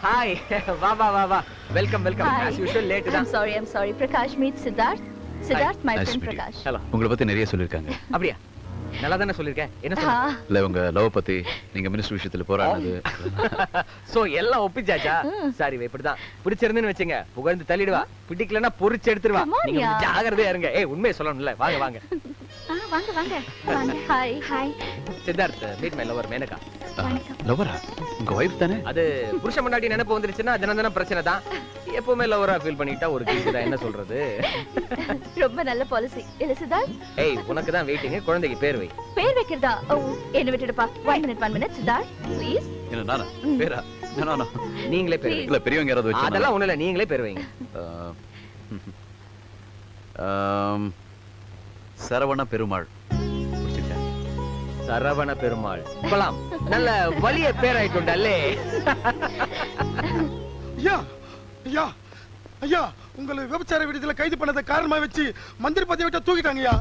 Hi வா வா வா வா welcome welcome. As usual late தான். sorry, I'm sorry. Prakash meets Siddharth. Siddharth, my Nice friend to meet you. Prakash. Hello உங்களை பத்தி நிறைய சொல்லிருக்காங்க அப்படியா? நல்லா தானே சொல்லிருக்கேன் என்ன சொல்ல இல்ல உங்க லவ் பத்தி நீங்க மினிஸ்டர் விஷயத்துல போராடினது சோ எல்லாம் ஒப்பிச்சாச்சா? ம். சாரி இப்படிதான். பிடிச்சிருந்துன்னு வச்சுங்க புகழ்ந்து தள்ளிடுவா. பிடிக்கலன்னா பொரிச்சு எடுத்துருவா. நீங்க. ஜாகிரதையா இருங்க. ஏய் உண்மையை சொல்லணும்ல. வாங்க வாங்க. வாங்க வாங்க. வாங்க. Hi hi Siddharth meet my lover Menaka. லவரா உங்க வைஃப் தானே? அது புருஷன் முன்னாடி நினைப்பு வந்துருச்சுன்னா தினம் தினம் பிரச்சனை தான். எப்பவுமே லவரா ஃபீல் பண்ணிட்டா ஒரு தான். என்ன சொல்றது? ரொம்ப நல்ல பாலிசி இல்ல சித்தார்த்? ஏய் உனக்கு தான் வெயிட்டிங் குழந்தைக்கு பேர் வை. பேர் வைக்கிறதா? என்ன விட்டுடுப்பா. One minute one minute Siddharth please என்ன நானா. பேரா? நானா. நீங்களே பேர் இல்ல பெரியவங்க யாராவது வச்சு அதெல்லாம் ஒண்ணு இல்ல. நீங்களே பேர் வைங்க. சரவண பெருமாள்? சரவண பெருமாள். போலாம். நல்ல வலிய பேராயிட்டுண்டல்லே. ஐயா ஐயா ஐயா உங்களை விபச்சார விடுதலை கைது பண்ணதை காரணமா வச்சு மந்திரி பதவி விட்டு தூக்கிட்டாங்க ஐயா.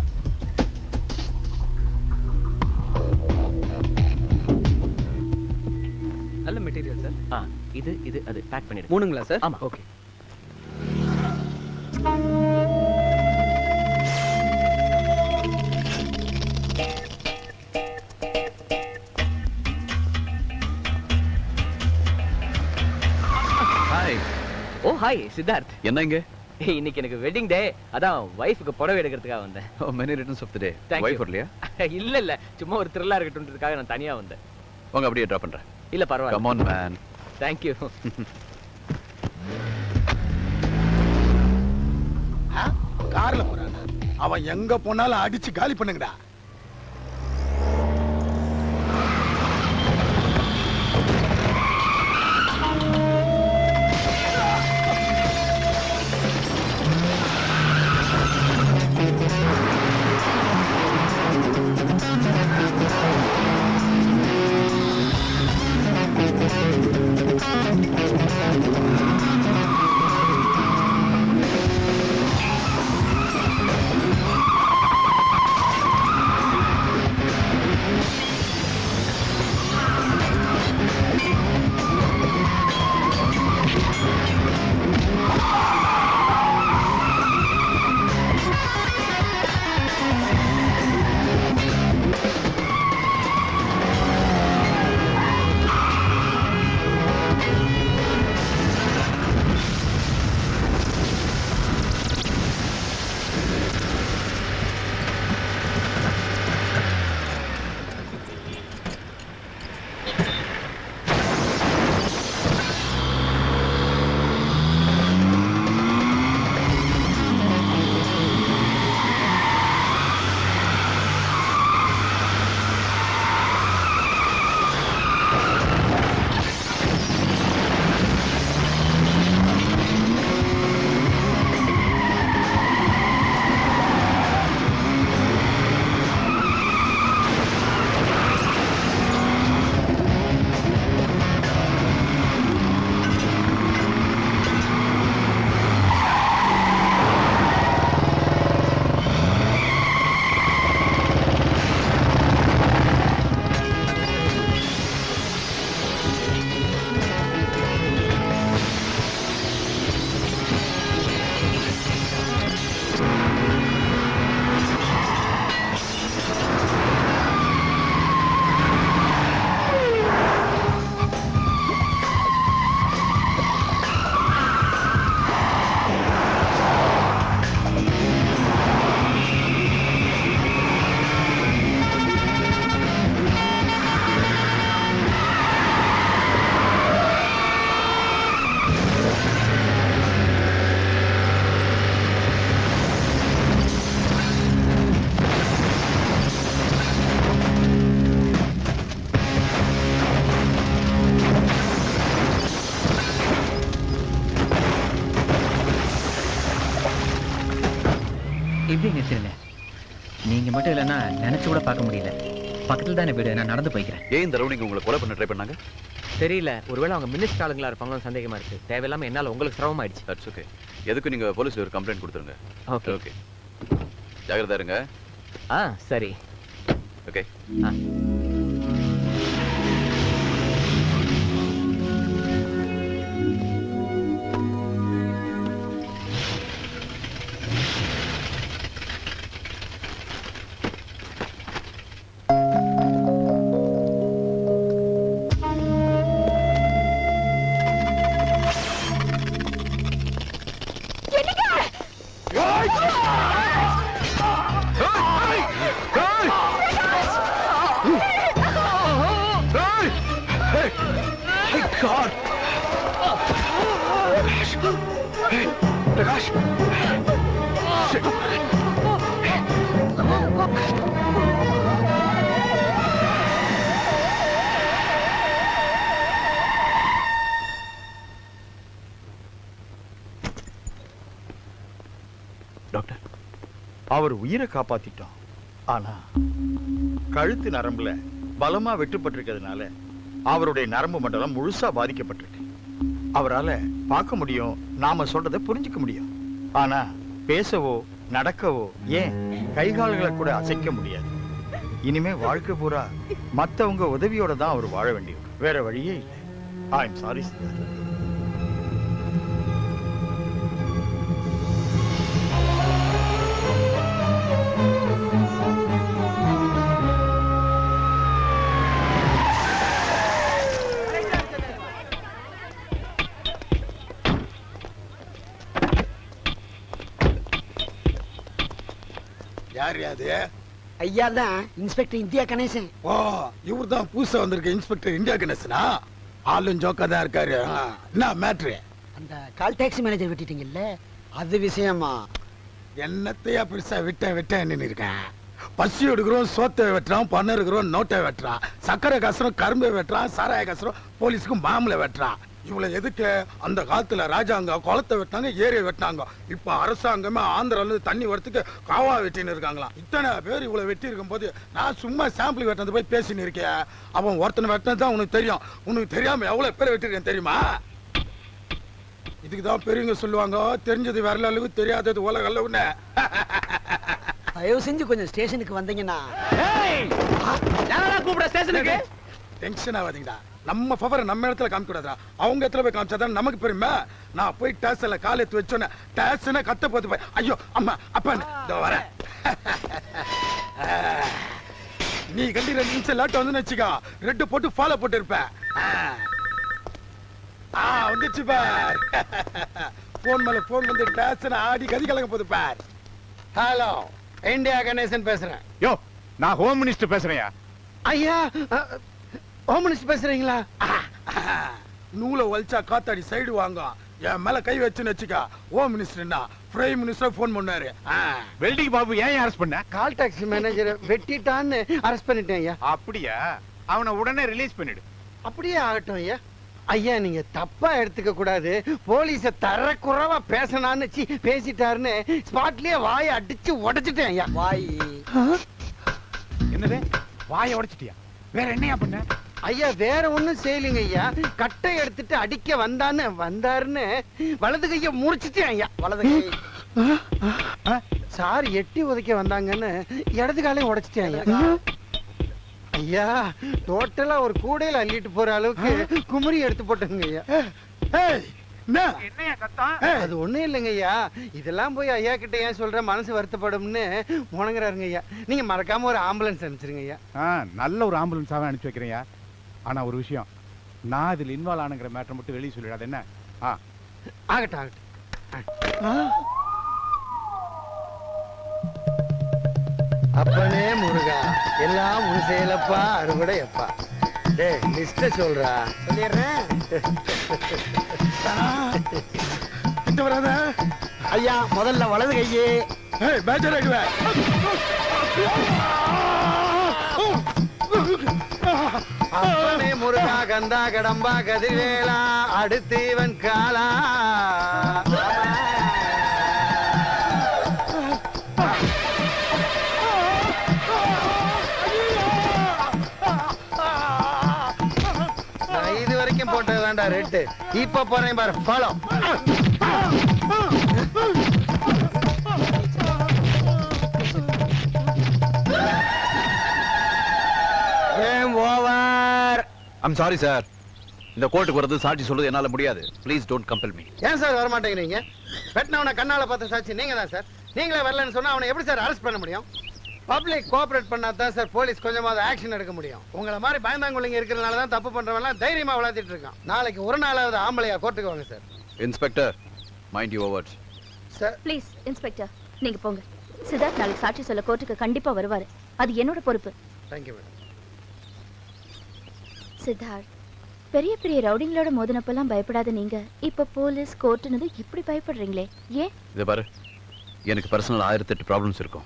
நல்ல மெட்டீரியல் சார் ஆ இது இது அது. பேக் பண்ணிடுங்க மூணுங்களா சார் ஆமா. ஓகே ஹாய் சித்தார்த் என்ன இங்க? ஏய், இன்னைக்கு எனக்கு வெட்டிங் டே அதான் வைஃப்க்கு புடவை எடுக்கிறதுக்காக வந்தேன். Many returns of the day Thank you. Wife வரலையா? இல்ல இல்ல. சும்மா ஒரு த்ரில்லா இருக்கட்டும்ன்றதுக்காக நான் தனியா வந்தேன். வாங்க அப்படியே ட்ராப் பண்றேன். இல்ல பரவாயில்ல. Come on man thank you ஆ? கார்ல போறான்? அவன் எங்க போனாலும் அடிச்சு காலி பண்ணுங்கடா. நினைச்சு கூட பார்க்க முடியல. பக்கத்துல தானே வீடு நான் நடந்து போய்க்கிறேன். ஏன் இந்த ரவுண்டிங் உங்களை கொலை பண்ண ட்ரை பண்ணாங்க? தெரியல. ஒருவேளை அவங்க மினிஸ்டர் ஆளுங்களா இருப்பாங்களோ சந்தேகமா இருக்கு. தேவையில்லாம என்னால உங்களுக்கு சிரமம் ஆயிடுச்சு. தட்ஸ் ஓகே எதுக்கு நீங்க போலீஸ்ல ஒரு கம்ப்ளைண்ட் கொடுத்துருங்க. ஓகே ஓகே ஜாகிரதா இருங்க. ஆ சரி. ஓகே ஆ. டாக்டர். அவர் உயிரை காப்பாத்திட்டோம் ஆனா கழுத்து நரம்புல பலமா வெட்டுப்பட்டிருக்கிறதுனால அவருடைய நரம்பு மண்டலம் முழுசா பாதிக்கப்பட்டிருக்கு. அவரால பார்க்க முடியும் நாம சொல்றதை புரிஞ்சுக்க முடியும். ஆனா பேசவோ நடக்கவோ ஏன் கைகால்களை கூட அசைக்க முடியாது? இனிமே வாழ்க்கை பூரா மத்தவங்க உதவியோட தான் அவர் வாழ வேண்டியவர். வேற வழியே இல்லை. ஐ எம் சாரி யார் அது? ஐயா தான் இன்ஸ்பெக்டர் இந்தியா கணேசன். ஓ இவர் தான் புதுசா வந்திருக்க இன்ஸ்பெக்டர் இந்தியா கணேசனா? ஆளும் ஜோக்கா தான் இருக்காரு. என்ன மேட்ரு அந்த கால் டாக்ஸி மேனேஜர் வெட்டிட்டீங்கல்ல? அது விஷயமா? என்னத்தையா பெருசா விட்ட விட்டேன்னு இருக்கேன் பசி எடுக்கிறோம் சோத்தை வெட்டுறான் பண்ண இருக்கிறோம் நோட்டை வெட்டுறான் சக்கரை கசரம் கரும்பை வெட்டுறான் சாராய கசரம் போலீஸுக்கு மாமலை வெட்டுறான் இவ்வளவு எதுக்கு? அந்த காலத்துல ராஜாங்க குளத்தை வெட்டினாங்க ஏரியை வெட்டினாங்க. இப்ப அரசாங்கமே ஆந்திரால தண்ணி வரத்துக்கு காவா வெட்டின்னு இருக்காங்களாம். இத்தனை பேர் இவ்வளவு வெட்டி இருக்கும் போது நான் சும்மா சாம்பிள் வெட்டினது போய் பேசின்னு இருக்கேன். அவன் ஒருத்தனை வெட்டினது தான் உனக்கு தெரியும். உனக்கு தெரியாம எவ்வளவு பேர் வெட்டிருக்கேன் தெரியுமா? இதுக்கு தான் பெரியவங்க சொல்லுவாங்க தெரிஞ்சது வரல அளவுக்கு தெரியாதது உலக அளவுன்னு தயவு செஞ்சு கொஞ்சம் ஸ்டேஷனுக்கு வந்தீங்கன்னா. கூப்பிட ஸ்டேஷனுக்கு? டென்ஷன் ஆகாதீங்கடா. நம்ம ஃபவர் நம்ம இடத்துல காமிக்க கூடாதா அவங்க இடத்துல போய் காமிச்சாதான் நமக்கு பெருமை? நான் போய் டேஷன்ல கால் எடுத்து வச்சோன்னே டேஷனை கத்த போது போய் ஐயோ அம்மா அப்பா இதோ வரேன். நீ கண்டி ரெண்டு நிமிஷம் லேட் வந்து வச்சுக்கோ. ரெட்டு போட்டு ஃபாலோ போட்டு இருப்ப ஆ வந்துச்சு பார். போன் மேல போன் வந்து டேஷன் ஆடி கதி கலங்க போகுது பார். ஹலோ இந்தியா கணேசன் பேசுறேன். யோ நான் ஹோம் மினிஸ்டர் பேசுறேன் ஐயா ஹோம் மினிஸ்டர் பேசுறீங்களா? நூலை வலிச்சா காத்தாடி சைடு வாங்க. என் மேல கை வச்சுன்னு வச்சுக்கா. ஓ மினிஸ்டர்னா பிரைம் மினிஸ்டர் போன் பண்ணாரு. வெல்டிங் பாபு ஏன் அரெஸ்ட் பண்ண? கால் டாக்ஸி மேனேஜர் வெட்டிட்டான்னு அரெஸ்ட் பண்ணிட்டேன் ஐயா. அப்படியா? அவனை உடனே ரிலீஸ் பண்ணிடு. அப்படியே ஆகட்டும் ஐயா. ஐயா நீங்க தப்பா எடுத்துக்க கூடாது. போலீஸ தரக்குறைவா பேசனான்னு சி பேசிட்டாருன்னு ஸ்பாட்லயே வாயை அடிச்சு உடைச்சிட்டேன் ஐயா. வாய். என்னது? வாயை உடைச்சிட்டியா? வேற என்னையா பண்ண? ஐயா வேற ஒண்ணும் செய்யலைங்க ஐயா. கட்டை எடுத்துட்டு அடிக்க வந்தான்னு வந்தாருன்னு வலது கைய முறிச்சிட்டேன் ஐயா. வலது கை. சார் எட்டி உதைக்க வந்தாங்கன்னு இடது காலையும் உடைச்சிட்டேன் ஐயா. ஐயா டோட்டலா ஒரு கூடையில அள்ளிட்டு போற அளவுக்கு குமரி எடுத்து போட்டேங்க ஐயா. ஏய், என்ன? என்னையா சத்தம்? ஏய், அது ஒண்ணும் இல்லைங்க ஐயா. இதெல்லாம் போய் ஐயா கிட்ட ஏன் சொல்ற? மனசு வருத்தப்படும்னு முணங்குறாருங்க ஐயா. நீங்க மறக்காம ஒரு ஆம்புலன்ஸ் அனுப்பிச்சிருங்க ஐயா. நல்ல ஒரு ஆம்புலன்ஸாவே அனுப்பிச்சு வைக்கிறேன்யா ஆனா ஒரு விஷயம். நான் இதில் இன்வால்வ் ஆனுங்கிற மேட்டர் மட்டும் வெளியே சொல்லிடாது என்ன? ஆ. ஆகட்டும் ஆகட்டும். அப்பனே முருகா எல்லாம் உன் செயலப்பா அறுவடை அப்பா டேய் லிஸ்ட சொல்றா. சொல்லிடுறேன். கிட்ட வராத. ஐயா முதல்ல வலது கையே. அப்பனே முருகா கந்தா கடம்பா கதிர்வேலா அடுத்து இவன் காலா இது வரைக்கும் போட்டதுதான்டா ரெட்டு இப்ப போறேன் பாரு பழம் ஐம் சாரி சார் இந்த கோர்ட்டுக்கு வரது சாட்சி சொல்றது என்னால முடியாது. ப்ளீஸ் டோன்ட் கம்பல் மீ ஏன் சார் வர மாட்டேங்கிறீங்க வெட்டினவனை கண்ணால பார்த்த சாட்சி நீங்க தான் சார். நீங்களே வரலன்னு சொன்னா அவனை எப்படி சார் அரெஸ்ட் பண்ண முடியும்? பப்ளிக் கோஆபரேட் பண்ணா தான் சார் போலீஸ் கொஞ்சமாவது ஆக்ஷன் எடுக்க முடியும். உங்களை மாதிரி பயந்தாங்குள்ளிங்க இருக்கிறதுனால தான் தப்பு பண்றவன்லாம் தைரியமா விளையாடிட்டு இருக்கான். நாளைக்கு ஒரு நாளாவது ஆம்பளையா கோர்ட்டுக்கு வாங்க sir. Inspector mind you overs sir. Please inspector நீங்க போங்க. சித்தார்த் நாளைக்கு சாட்சி சொல்ல கோர்ட்டுக்கு கண்டிப்பா வருவாரு. அது என்னோட பொறுப்பு. தேங்க்யூ மேடம் சித்தார்த் பெரிய பெரிய ரவுடிங்களோட மோதினப்பெல்லாம் பயப்படாத நீங்க. இப்ப போலீஸ் கோர்ட்டுனது இப்படி பயப்படுறீங்களே? ஏன் இதை பாரு. எனக்கு பர்சனல் ஆயிரத்தெட்டு ப்ராப்ளம்ஸ் இருக்கும்.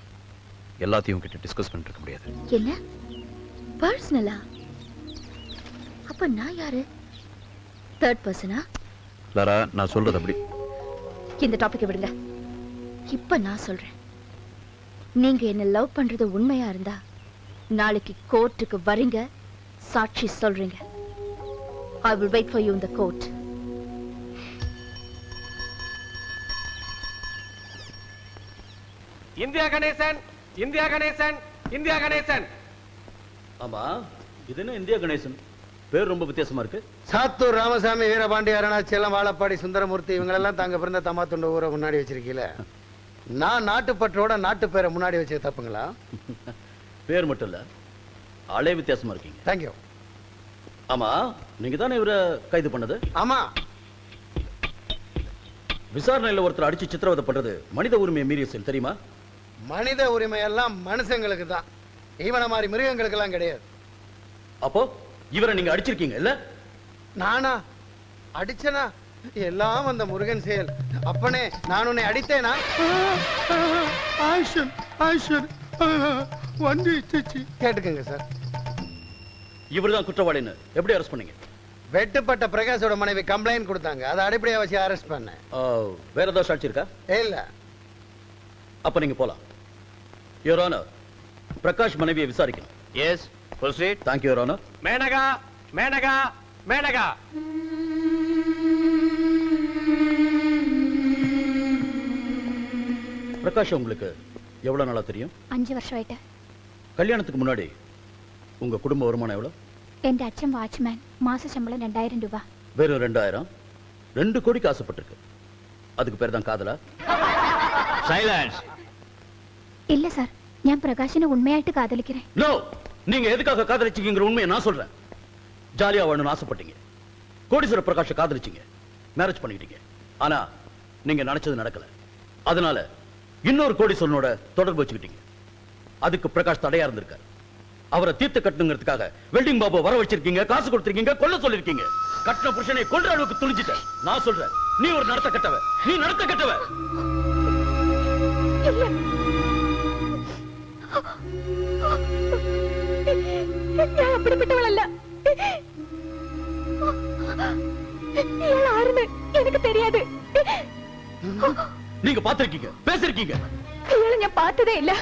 எல்லாத்தையும் கிட்ட டிஸ்கஸ் பண்ணிட்டு இருக்க முடியாது. என்ன? பர்சனலா அப்ப நான் யாரு? தேர்ட் பர்சனா லாரா நான் சொல்றது அப்படி. இந்த டாபிக்கை விடுங்க. இப்ப நான் சொல்றேன். நீங்க என்ன லவ் பண்றது உண்மையா இருந்தா நாளைக்கு கோர்ட்டுக்கு வரீங்க சாட்சி சொல்றீங்க. I will wait for you in the court India Ganesan India Ganesan India Ganesan. ஆமா இது என்ன இந்தியா கணேசன்? பேர் ரொம்ப வித்தியாசமா இருக்கு. சாத்தூர் ராமசாமி வீரபாண்டி அருணாச்சலம் வாழப்பாடி சுந்தரமூர்த்தி இவங்களெல்லாம் தாங்க பிறந்த தம்மாத்துண்ட ஊரை முன்னாடி வச்சிருக்கீல. நான் நாட்டுப்பற்றோட நாட்டு பேரை முன்னாடி வச்சது தப்புங்களா? பேர் மட்டும் இல்ல. ஆளே வித்தியாசமா இருக்கீங்க. தேங்க்யூ ஆமா நீங்க தானே இவரை கைது பண்ணது? ஆமா. விசாரணையில ஒருத்தர் அடிச்சு சித்திரவதை பண்றது மனித உரிமையை மீறிய செயல் தெரியுமா? மனித உரிமை எல்லாம் மனுஷங்களுக்கு தான். இவனை மாதிரி மிருகங்களுக்கு எல்லாம் கிடையாது. அப்போ இவரை நீங்க அடிச்சிருக்கீங்க இல்ல? நானா? அடிச்சனா? எல்லாம் அந்த முருகன் செயல். அப்பனே நான் உன்னை அடித்தேனா? ஆக்ஷன் ஆக்ஷன் வந்து கேட்டுக்கங்க சார். இவர்தான் குற்றவாளின்னு எப்படி அரெஸ்ட் பண்ணீங்க? வெட்டுப்பட்ட பிரகாஷோட மனைவி கம்ப்ளைண்ட் கொடுத்தாங்க. அதை அடிப்படையாக வச்சு அரெஸ்ட் பண்ணேன். ஓ வேற ஏதாவது சாட்சி இருக்கா? இல்ல. அப்ப நீங்க போலாம். யுவர் ஆனர் பிரகாஷ் மனைவியை விசாரிக்கணும். Yes proceed thank you your honour Menaka Menaka Menaka. Prakash உங்களுக்கு எவ்வளவு நாளா தெரியும்? அஞ்சு வருஷம் ஆயிட்டேன் கல்யாணத்துக்கு முன்னாடி உங்க குடும்ப வருமானம் எவ்வளவு? என் அச்சன் வாட்ச்மேன். மாச சம்பளம் ரெண்டாயிரம் ரூபாய் வெறும் ரெண்டாயிரம். ரெண்டு கோடி காசுப்பட்டிருக்கு அதுக்கு பேர் தான் காதலா? சைலன்ஸ். இல்ல சார் ഞാൻ പ്രകാശിനെ ഉണ്മയായിട്ട് காதலிக்கிறேன். നോ நீங்க எதுக்காக காதலிச்சீங்கங்கற உண்மையை நான் சொல்றேன். ஜாலியா வாழணும் ஆசைப்பட்டீங்க. கோடீஸ்வர பிரகாஷ் காதலிச்சீங்க. மேரேஜ் பண்ணிக்கிட்டீங்க. ஆனா நீங்க நினைச்சது நடக்கல. அதனால இன்னொரு கோடீஸ்வரனோட தொடர்பு வச்சுக்கிட்டீங்க. அதுக்கு பிரகாஷ் தடையா இருந்திருக்காரு. அவரை தீர்த்து கட்டணுங்கிறதுக்காக வெல்டிங் பாபு வர வச்சிருக்கீங்க காசு கொடுத்திருக்கீங்க கொல்ல சொல்லிருக்கீங்க. கட்டின புருஷனை கொல்ற அளவுக்கு துணிஞ்சிட்ட நான் சொல்றேன் நீ ஒரு நடத்த கட்டவ நீ நடத்த கட்டவ. எனக்கு தெரியாது. நீங்க பாத்திருக்கீங்க பேசிருக்கீங்க. நான் பார்த்ததே இல்லை.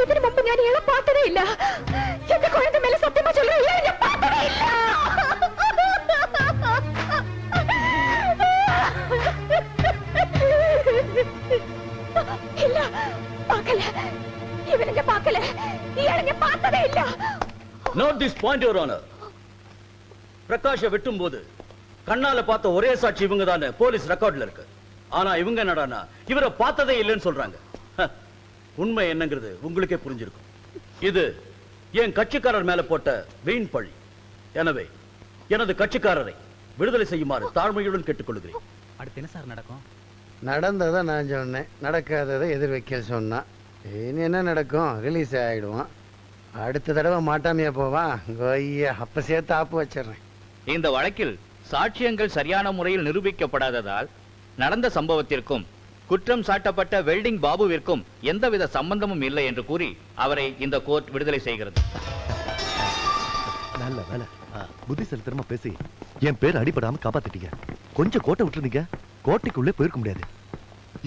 ഇതിനു മുമ്പ് ഞാൻ ഇയാളെ പാട്ടതേ ഇല്ല എന്റെ കുഴഞ്ഞ മേലെ സത്യമാ ചൊല്ലുക ഇയാളെ ഞാൻ പാട്ടതേ ഇല്ല ഇല്ല പാക്കല ഇവനെ പാക്കല ഇയാളെ ഞാൻ പാട്ടതേ ഇല്ല note this point your honour பிரகாஷை வெட்டும் போது கண்ணால பார்த்த ஒரே சாட்சி இவங்கதானே. போலீஸ் ரெக்கார்ட்ல இருக்கு. ஆனா இவங்க என்னடானா இவரை பார்த்ததே இல்லைன்னு சொல்றாங்க. உண்மை என்னங்கிறது உங்களுக்கே புரிஞ்சிருக்கும். இது என் கட்சிக்காரர் மேல போட்ட வீண் பழி. எனவே எனது கட்சிக்காரரை விடுதலை செய்யுமாறு தாழ்மையுடன் கேட்டுக்கொள்கிறேன். அடுத்து என்ன சார் நடக்கும்? நடந்ததை நான் சொன்னேன். நடக்காததை எதிர் வைக்க சொன்னான். இனி என்ன நடக்கும்? ரிலீஸ் ஆகிடுவான் அடுத்த தடவை மாட்டாமையா போவான் கொய்யா அப்ப சேர்த்து ஆப்பு வச்சிடுறேன். இந்த வழக்கில் சாட்சியங்கள் சரியான முறையில் நிரூபிக்கப்படாததால் நடந்த சம்பவத்திற்கும் குற்றம் சாட்டப்பட்ட வெல்டிங் பாபுவிற்கும் எந்தவித சம்பந்தமும் இல்லை என்று கூறி அவரை இந்த கோர்ட் விடுதலை செய்கிறது. நல்ல வேலை. புத்தி செலுத்தரமா பேசி என் பேர் அடிபடாம காப்பாத்திட்டீங்க. கொஞ்சம் கோட்டை விட்டுருந்தீங்க. கோட்டைக்குள்ளே போயிருக்க முடியாது.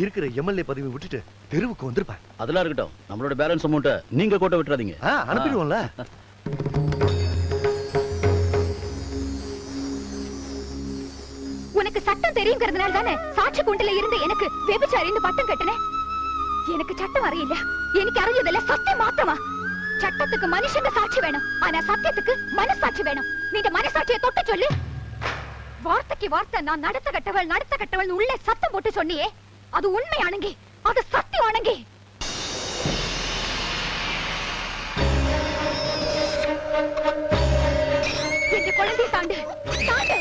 இருக்கிற எம்எல்ஏ பதவி விட்டுட்டு தெருவுக்கு வந்திருப்பேன். அதெல்லாம் இருக்கட்டும். நம்மளோட பேலன்ஸ் அமௌண்ட்டை நீங்க கோட்டை விட்டுறாதீங்க. அனுப்பிடுவோம்ல. எனக்கு சட்டம் தெரியுங்கிறதுனால தானே சாட்சி குண்டில இருந்து எனக்கு வெபிச்சாரின்னு பட்டம் கட்டினேன். எனக்கு சட்டம் அறியிല്ല எனக்கு அறிஞ்சதில்ல சத்தியம் மாத்தமா சட்டத்துக்கு மனுஷங்க சாட்சி வேணும். ஆனா சத்தியத்துக்கு மனசாட்சி வேணும். நீங்க மனசாட்சியை தொட்டு சொல்லு. வார்த்தைக்கு வார்த்தை நான் நடத்த கட்டவள் நடத்த கட்டவள் உள்ளே சத்தம் போட்டு சொன்னியே. அது உண்மை அணுங்கி அது சத்தியம் அணுங்கி என் குழந்தையை தாண்டு. தாண்டு.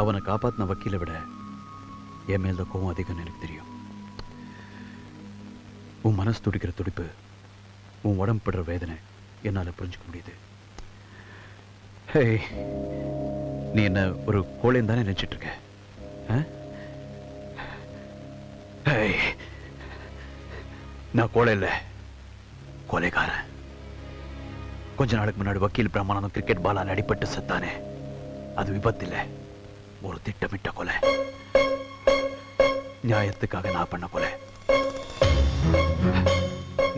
அவனை காப்பாத்தின வக்கீலை விட என் மேல தான் கோவம் அதிகம்னு எனக்கு தெரியும். உன் மனசு துடிக்கிற துடிப்பு உன் உடம்பு படுற வேதனை என்னால புரிஞ்சுக்க முடியுது. ஹே நீ என்ன ஒரு கோழையும் தானே நினைச்சிட்டு இருக்க? நான் கோழை இல்லை கொலைகாரன். கொஞ்ச நாளுக்கு முன்னாடி வக்கீல் பிரமாணம் கிரிக்கெட் பாலால் அடிபட்டு செத்தானே. அது விபத்து இல்லை. ஒரு திட்டமிட்ட கொலை. நியாயத்துக்காக நான் பண்ண கொலை.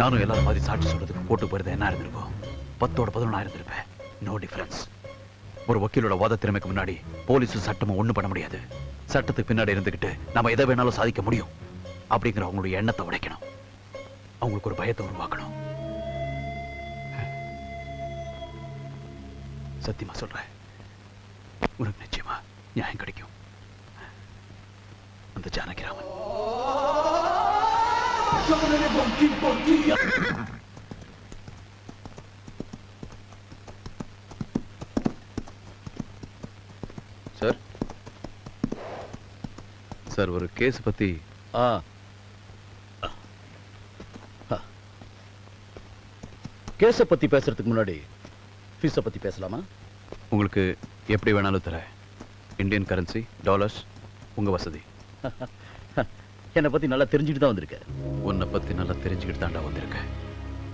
நானும் எல்லாரும் மாதிரி சாட்சி சொல்றதுக்கு போட்டு போயிருந்தேன் என்ன இருந்திருக்கும்? பத்தோட பதினொன்னா இருந்திருப்பேன். நோ டிஃபரன்ஸ் ஒரு வக்கீலோட வாத திறமைக்கு முன்னாடி போலீஸ் சட்டமும் ஒண்ணு பண்ண முடியாது. சட்டத்துக்கு பின்னாடி இருந்துகிட்டு நம்ம எதை வேணாலும் சாதிக்க முடியும் அப்படிங்கிற அவங்களுடைய எண்ணத்தை உடைக்கணும். அவங்களுக்கு ஒரு பயத்தை உருவாக்கணும். சத்தியமா சொல்றேன். உனக்கு நிச்சயமா நியாயம் கிடைக்கும் அந்த ஜானகிராமன் சார் சார் ஒரு கேஸ் பத்தி ஆ. கேஸை பத்தி பேசுறதுக்கு முன்னாடி ஃபீஸை பத்தி பேசலாமா? உங்களுக்கு எப்படி வேணாலும் தரேன். இந்தியன் கரன்சி டாலர்ஸ் உங்க வசதி. என்னை பத்தி நல்லா தெரிஞ்சுட்டு தான் வந்திருக்கேன் உன்னை பத்தி நல்லா தெரிஞ்சுக்கிட்டு தாண்டா வந்திருக்கேன்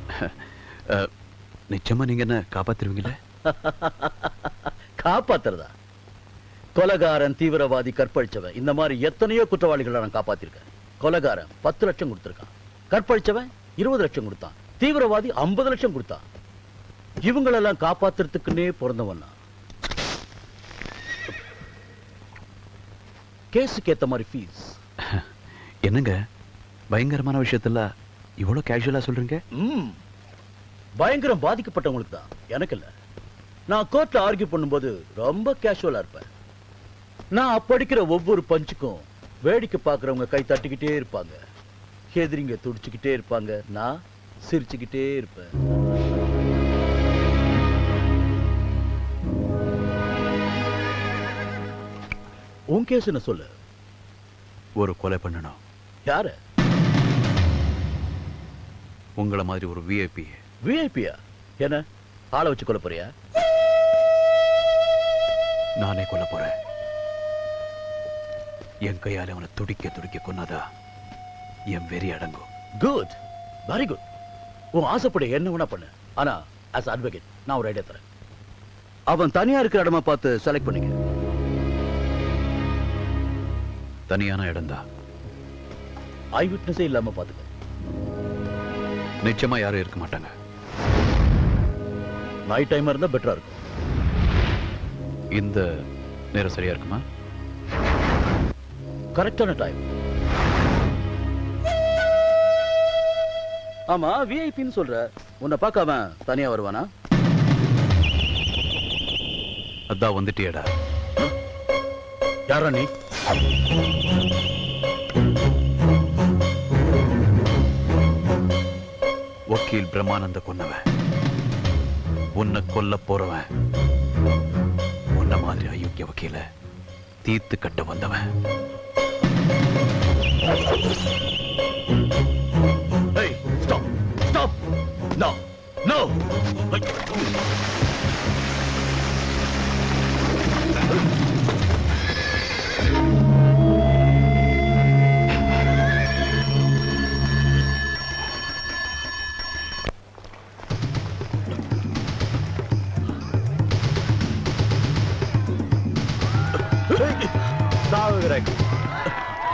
அஹ், நிச்சயமா நீங்க என்ன காப்பாத்திருவீங்கல்ல காப்பாத்துறதா? கொலகாரன் தீவிரவாதி கற்பழிச்சவன். இந்த மாதிரி எத்தனையோ குற்றவாளிகளை நான் காப்பாத்திருக்கேன். கொலகாரன் பத்து லட்சம் கொடுத்திருக்கான். கற்பழிச்சவன் இருபது லட்சம் கொடுத்தான். தீவிரவாதி ஐம்பது லட்சம் கொடுத்தான். இவங்களெல்லாம் காப்பாத்துறதுக்குன்னே பிறந்தவன் நான். கேஸுக்கு ஏத்த மாதிரி ஃபீஸ் என்னங்க? பயங்கரமான விஷயத்துல இவ்வளவு கேஷுவலா சொல்றீங்க? ம். பயங்கரம் பாதிக்கப்பட்டவங்களுக்கு தான் எனக்கு இல்ல நான் கோர்ட்ல ஆர்கியூ பண்ணும்போது ரொம்ப கேஷுவலா இருப்பேன். நான் அப்படிக்கிற ஒவ்வொரு பஞ்சுக்கும் வேடிக்கை பார்க்கறவங்க கை தட்டிக்கிட்டே இருப்பாங்க. எதிரிங்க துடிச்சுக்கிட்டே இருப்பாங்க. நான் சிரிச்சுக்கிட்டே இருப்பேன். உன் கேஸ் என்ன சொல்லு. ஒரு கொலை பண்ணணும். யாரு? உங்கள மாதிரி ஒரு விஐபி விஐபியா என்ன? ஆளை வச்சு கொல்ல போறியா? நானே கொல்ல போறேன். என் கையால அவனை துடிக்க துடிக்க கொன்னாதா? என் வெறி அடங்கும். குட் வெரி குட் உன் ஆசைப்பட என்ன வேணா பண்ணு. ஆனா ஆஸ் அட்வொகேட் நான் ஒரு ஐடியா தரேன். அவன் தனியா இருக்கிற இடமா பார்த்து செலக்ட் பண்ணிக்க. தனியான இடம்தான் ஐ விட்னஸே இல்லாம பாத்துக்க. நிச்சயமா யாரும் இருக்க மாட்டாங்க. நைட் டைமா இருந்தா பெட்டரா இருக்கும். இந்த நேரம் சரியா இருக்குமா? கரெக்டான டைம் ஆமா விஐபின்னு சொல்ற. உன்னை பார்க்க அவன் தனியா வருவானா? அதான் வந்துட்டியடா. யாரா நீ? வக்கீல் பிரம்மானந்த கொன்னவன். உன்னை கொல்ல போறவன். உன்ன மாதிரி அயோக்கிய வக்கீல தீர்த்து கட்ட வந்தவன்.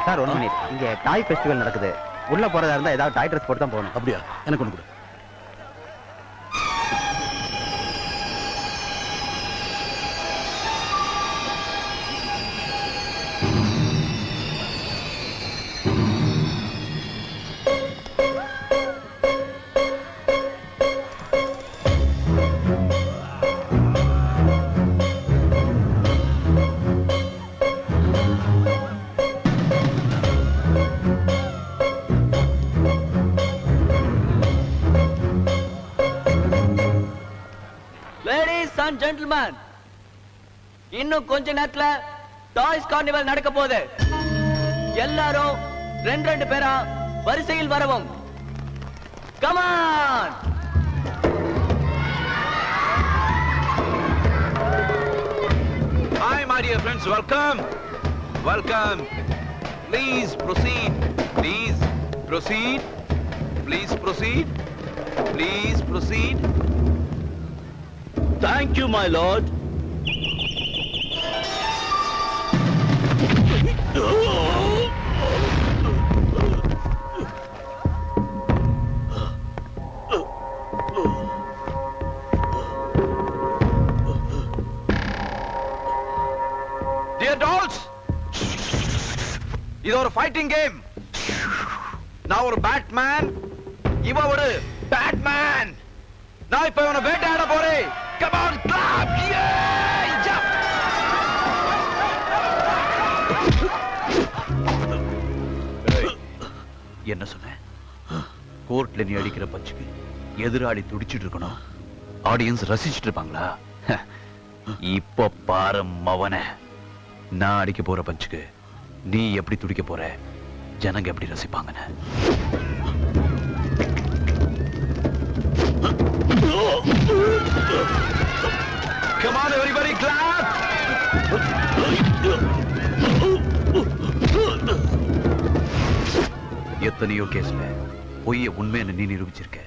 சார் ஒன் மினிட் இங்க டாய் ஃபெஸ்டிவல் நடக்குது. உள்ள போறதா இருந்தா ஏதாவது டாய் ட்ரெஸ் போட்டு தான் போகணும். அப்படியா? எனக்கு ஒண்ணு கொடு. லேடிஸ் அண்ட் ஜென்டில்மேன் இன்னும் கொஞ்ச நேரத்துல டாய்ஸ் கார்னிவல் நடக்க போகுது எல்லாரும் ரெண்டு ரெண்டு பேரா வரிசையில் வரவும் come on hi my dear friends welcome welcome please proceed please proceed please proceed please proceed Thank you, my lord. Dear dolls, இது ஒரு ஃபைட்டிங் கேம் நான் ஒரு பேட்மேன் இவ ஒரு பேட்மேன் நான் இப்ப இவனை வேட்டையாட போறேன். Come on, clap! Yeah! Jump! என்ன சொன்ன கோர்ட்ல நீ அடிக்கிற பஞ்சுக்கு எதிராளி துடிச்சிட்டு இருக்கணும் ஆடியன்ஸ் ரசிச்சிட்டு இருப்பாங்களா இப்ப பாரு மவன நான் அடிக்க போற பஞ்சுக்கு நீ எப்படி துடிக்க போற ஜனங்க எப்படி ரசிப்பாங்கன்னு Come on, everybody, clap! எத்தனையோ கேஸ்ல பொய்ய உண்மைன்னு நீ நிரூபிச்சிருக்க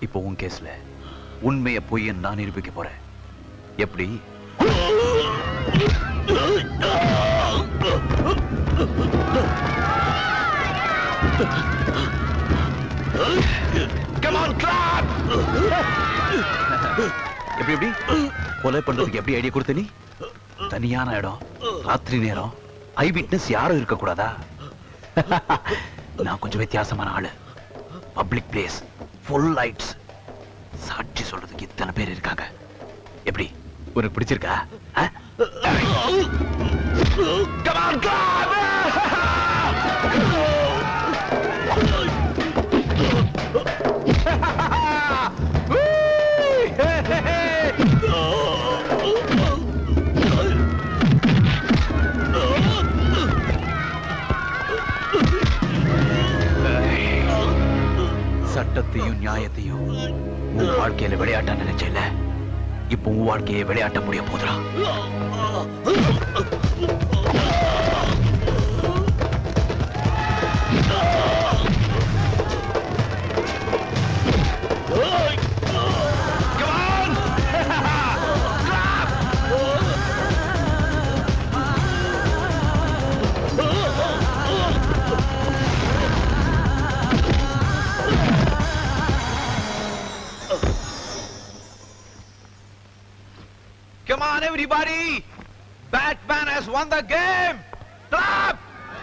இப்போ உன் கேஸ்ல உண்மைய பொய்யன்னு நான் நிரூபிக்க போறேன் எப்படி Come on, clap! எப்படி எப்படி? கொலை பண்றதுக்கு எப்படி ஐடியா கொடுத்த நீ? தனியான இடம் ராத்திரி நேரம். ஐ விட்னஸ் யாரும் இருக்க கூடாதா நான் கொஞ்சம் வித்தியாசமான ஆளு. பப்ளிக் பிளேஸ் ஃபுல் லைட்ஸ் சாட்சி சொல்றதுக்கு இத்தனை பேர் இருக்காங்க. எப்படி? உனக்கு பிடிச்சிருக்கா? ஆ? Come on, clap! நியாயத்தையும் உன் வாழ்க்கையில விளையாட்ட நினைச்சல இப்போ உன் வாழ்க்கையை விளையாட்ட முடிய போதுடா. Come on, everybody! Batman has won the game! Clap!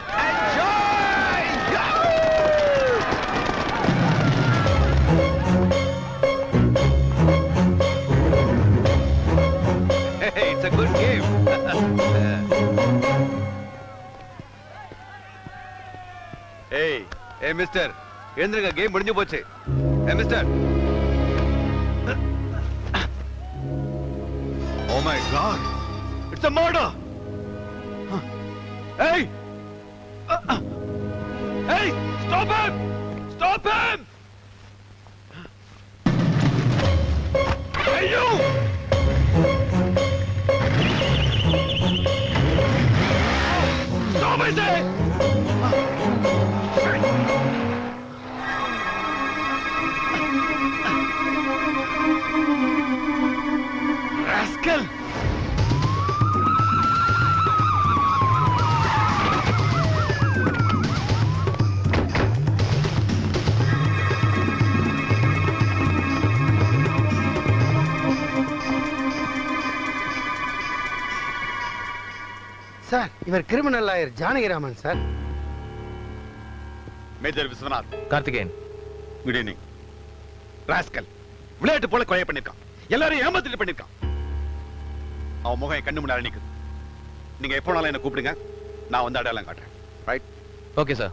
Enjoy! Yahoo! Hey, it's a good game. hey, hey, mister. எழுந்திருங்க கேம் முடிஞ்சு போச்சு mister my God! It's a murder! Huh. Hey! Uh, uh. Hey! Stop him! Stop him! Hey, you! Stop it! Eh? இவர் criminal lawyer Janakiraman sir. Major Viswanath. Karthikeyan. Good evening rascal விளையாட்டு போல கொலை பண்ணிருக்கான். எல்லாரும் ஏமாத்திட்டு பண்ணிருக்கான். அவன் முகம் என் கண்ணு முன்னாடி நிக்குது. நீங்க எப்போனாலும் என்ன கூப்பிடுங்க. நான் வந்து அடையாளம் காட்டுறேன். Right okay sir